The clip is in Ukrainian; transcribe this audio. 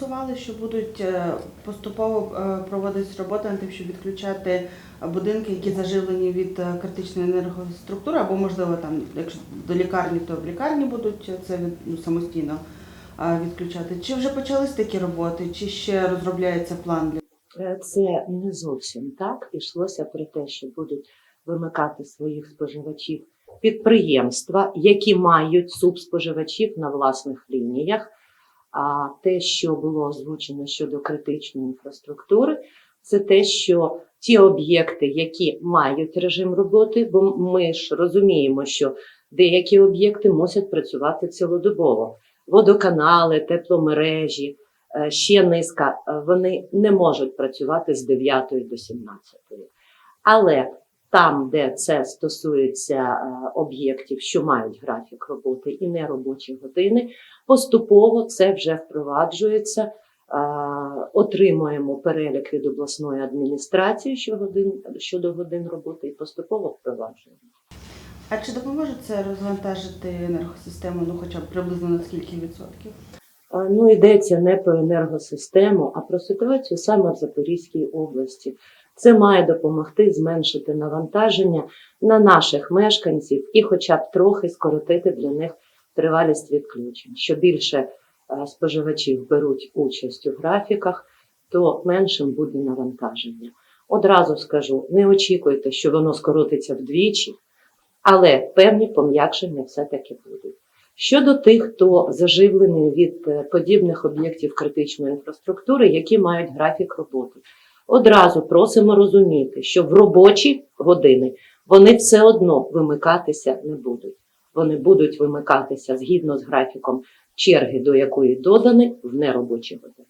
анонсували, що будуть е, поступово е, проводитись роботи над тим, щоб відключати будинки, які заживлені від е, критичної енергоструктури, або можливо там, якщо до лікарні, то в лікарні будуть це ну, самостійно відключати. Чи вже почались такі роботи, чи ще розробляється план для Це не зовсім так. Ішлося про те, що будуть вимикати своїх споживачів підприємства, які мають субспоживачів на власних лініях. А те, що було озвучено щодо критичної інфраструктури, це те, що ті об'єкти, які мають режим роботи, бо ми ж розуміємо, що деякі об'єкти мусять працювати цілодобово. Водоканали, тепломережі, е, ще низка, е, вони не можуть працювати з 9 до 17. Але там, де це стосується е, об'єктів, що мають графік роботи і неробочі години, поступово це вже впроваджується. Е, Отримуємо перелік від обласної адміністрації щодо годин роботи і поступово впроваджуємо. а чи допоможе це розвантажити енергосистему, ну хоча б приблизно на скільки відсотків? Ну, йдеться не про енергосистему, а про ситуацію саме в Запорізькій області. Це має допомогти зменшити навантаження на наших мешканців і, хоча б трохи скоротити для них тривалість відключень. Що більше е, споживачів беруть участь у графіках, то меншим буде навантаження. Одразу скажу: не очікуйте, що воно скоротиться вдвічі, але певні пом'якшення все-таки будуть. Щодо тих, хто заживлений від е, подібних об'єктів критичної інфраструктури, які мають графік роботи, одразу просимо розуміти, що в робочі години вони все одно вимикатися не будуть. Вони будуть вимикатися згідно з графіком черги, до якої додані в неробочі години.